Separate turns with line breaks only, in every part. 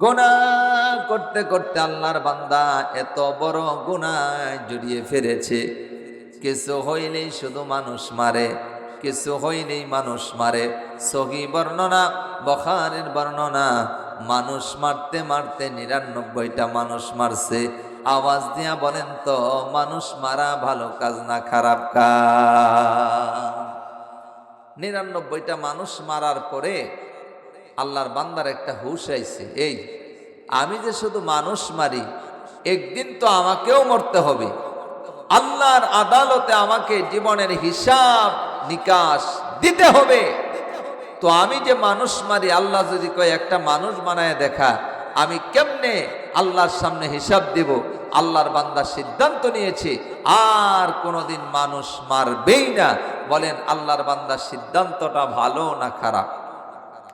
গোনা করতে করতে আল্লাহর বান্দা এত বড় গুনায় জড়িয়ে ফেলেছে। কিছু হইলেই শুধু মানুষ মারে, কিছু হইলেই মানুষ মারে। সহি বর্ণনা, বখারের বর্ণনা, মানুষ মারতে মারতে নিরানব্বইটা মানুষ মারছে। আওয়াজ দিয়া বলেন তো, মানুষ মারা ভালো কাজ না খারাপ কাজ? নিরানব্বইটা মানুষ মারার পরে আল্লাহর বান্দার একটা হুশ আইছে, এই, আমি যে শুধু মানুষ মারি, একদিন তো আমাকেও মরতে হবে। আল্লাহর আদালতে আমাকে জীবনের হিসাব নিকাশ দিতে হবে। তো আমি যে মানুষ মারি, আল্লাহ যদি কয়, একটা মানুষ বানায় দেখা, আমি কেমনে আল্লাহর সামনে হিসাব দেব? আল্লাহর বান্দা সিদ্ধান্ত নিয়েছে, আর কোনোদিন মানুষ মারবেই না। বলেন, আল্লাহর বান্দা সিদ্ধান্তটা ভালো না খারাপ?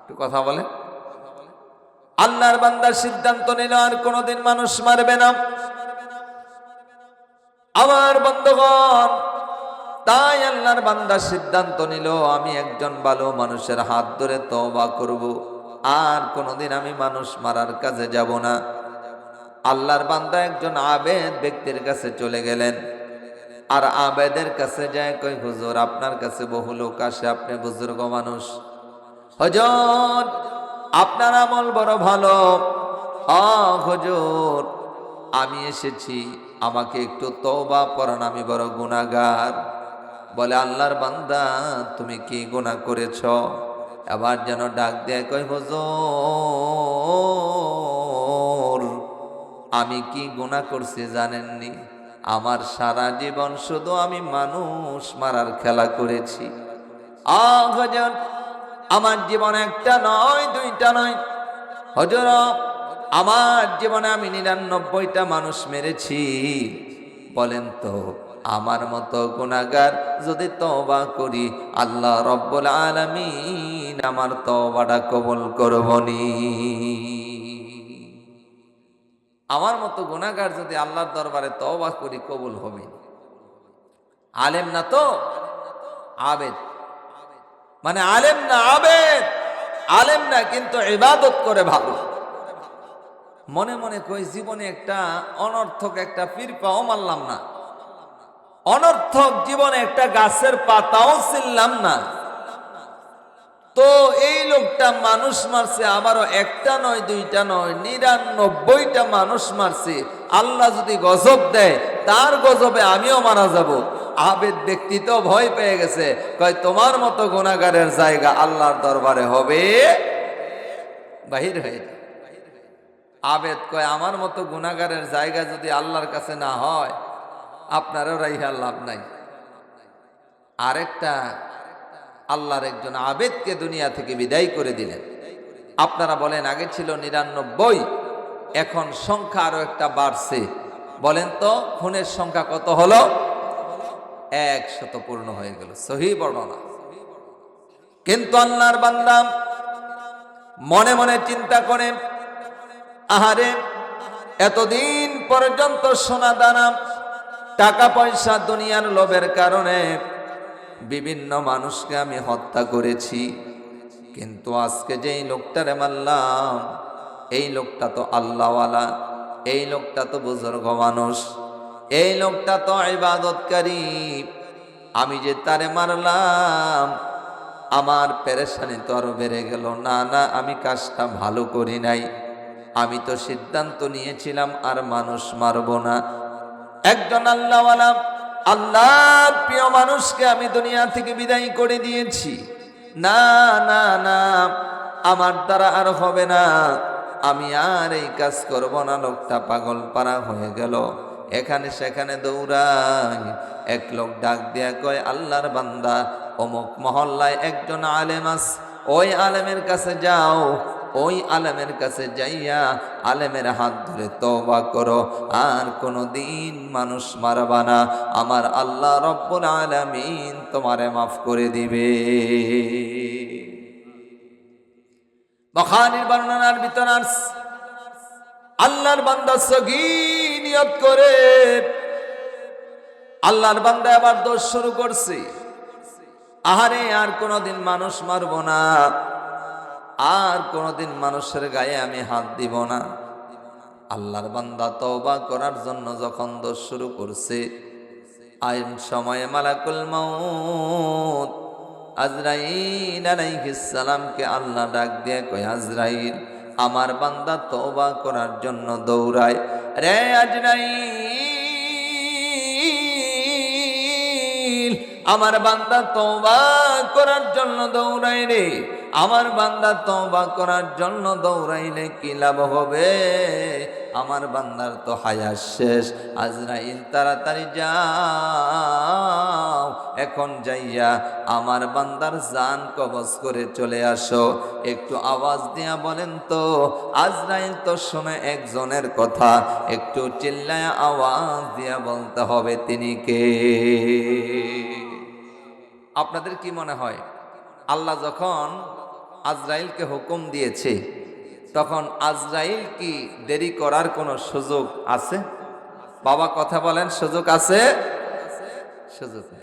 একটু কথা বলে আল্লাহর বান্দার সিদ্ধান্ত নিল আর কোনোদিন মানুষ মারবে না। আমার বন্ধুগণ, তাই আল্লাহর বান্দা সিদ্ধান্ত নিল, আমি একজন ভালো মানুষের হাত ধরে তওবা করব। আর কোনোদিন আমি মানুষ মারার কাজে যাব না। আল্লাহর বান্দা একজন আবেদ ব্যক্তির কাছে চলে গেলেন। আর আবেদের কাছে যায় কই হুজুর, আপনার কাছে বহু লোক আসে, আপনি বুজুর্গ মানুষ। হজর, আপনার আমল বড় ভালো। হজর, আমি এসেছি, আমাকে একটু তওবা পড়ান আমি বড় গুনাহগার। বলে, আল্লাহর বান্দা, তুমি কি গুনাহ করেছ? আবার যেন ডাক দেয় কই হুজুর, আমি কি গুনাহ করছি জানেননি? আমার সারা জীবন শুধু আমি মানুষ মারার খেলা করেছি। আ হজর আমার জীবন একটা নয়, দুইটা নয়। হজর আমার জীবনে আমি নিরানব্বইটা মানুষ মেরেছি। বলেন তো, আমার মতো গুণাগার যদি তওবা করি, আল্লাহ রব্বুল আলামিন আমার তওবাটা কবুল করবনি আমার মতো গুণাগার যদি আল্লাহর দরবারে তওবা করি, কবুল হবে আলেম না তো? আবেদ। মানে আলেম না আবেদ, আলেম না কিন্তু ইবাদত করে ভালো। মনে মনে কই জীবনে একটা অনর্থক একটা পাও মারলাম না। অনর্থক জীবনে একটা গাছের পাতাও ছিললাম না। তো এই লোকটা মানুষ মারছে, আবারও একটা নয়, দুইটা নয়, নিরানব্বইটা মানুষ মারছে। আল্লাহ যদি গজব দেয়, তার গজবে আমিও মারা যাব। আবেদ ব্যক্তি তো ভয় পেয়ে গেছে। কয়, তোমার মতো গুণাগারের জায়গা আল্লাহর দরবারে হবে? বাহির হয়ে আবেদ কয়, আমার মতো গুণাগারের জায়গা যদি আল্লাহর কাছে না হয়, আপনারও রাইহার লাভ নাই। আরেকটা, আল্লাহর একজন আবেদকে দুনিয়া থেকে বিদায় করে দিলেন। আপনারা বলেন, আগে ছিল নিরানব্বই, এখন সংখ্যা আরও একটা বাড়ছে। বলেন তো, খুনের সংখ্যা কত হলো? এক শত পূর্ণ হয়ে গেল। সহি বর্ণনা। কিন্তু আল্লাহর বান্দা মনে মনে চিন্তা করে, আহারে, এতদিন পর্যন্ত সোনা দানা টাকা পয়সা দুনিয়ার লোভের কারণে বিভিন্ন মানুষকে আমি হত্যা করেছি। কিন্তু আজকে যেই লোকটারে মারলাম, এই লোকটা তো আল্লাহওয়ালা, এই লোকটা তো বুজুর্গ মানুষ। এই লোকটা তো ইবাদতকারী আমি যে তারে মারলাম, আমার পেরেশানি তো আরও বেড়ে গেল। না না, আমি কাজটা ভালো করি নাই। আমি তো সিদ্ধান্ত নিয়েছিলাম, আর মানুষ মারব না। একজন আল্লাহওয়ালা আল্লাহ প্রিয় মানুষকে আমি দুনিয়া থেকে বিদায় করে দিয়েছি। না না না, আমার দ্বারা আর হবে না। আমি আর এই কাজ করব না। লোকটা পাগল পারা হয়ে গেল। এখানে সেখানে দৌড়াই। এক লোক ডাক দিয়া কয়, আল্লাহর বান্দা, অমুক মহল্লায় একজন আলেম আস। ওই আলেমের কাছে যাও, ওই আলেমের কাছে যাইয়া আলেমের হাত ধরে তওবা করো। আর কোনো দিন মানুষ মারবা না। আমার আল্লাহ রব্বুল আলামিন তোমারে মাফ করে দিবে। বখানির বর্ণনার ভিতর আল্লাহর বান্দা সগি নিয়ত করে। আল্লাহর বান্দা আবার দোষ শুরু করছে। আহারে, আর কোনোদিন মানুষ মারব না। আর কোনোদিন মানুষের গায়ে আমি হাত দিব না। আল্লাহর বান্দা তওবা করার জন্য যখন দোষ শুরু করছে, আইন সময়ে মালাকুল মাউত, আজরাইল আলাইহিস সালামকে আল্লাহ ডাক দিয়ে কয়, আজরাইল, আমার বান্দা তওবা করার জন্য দৌড়ায় রে আজরাইল আমার বান্দা তওবা করার জন্য দৌড়ায় রে। আমার বান্দা তওবা করার জন্য দৌড়াইলে কি লাভ হবে? আমার বান্দার তো হায়াত শেষ। আজরাইল, তাড়াতাড়ি যাও। এখন যাইয়া আমার বান্দার জান কবজ করে চলে আসো। একটু আওয়াজ দিয়া বলেন তো, আজরাইল তো শুনে একজনের কথা। একটু চিল্লায় আওয়াজ দিয়া বলতে হবে তিনি কে? আপনাদের কি মনে হয়? আল্লাহ যখন আজরাইলকে হুকুম দিয়েছে। তখন আজরাইল কি দেরি করার কোনো সুযোগ আছে? বাবা কথা বলেন, সুযোগ আছে? সুযোগ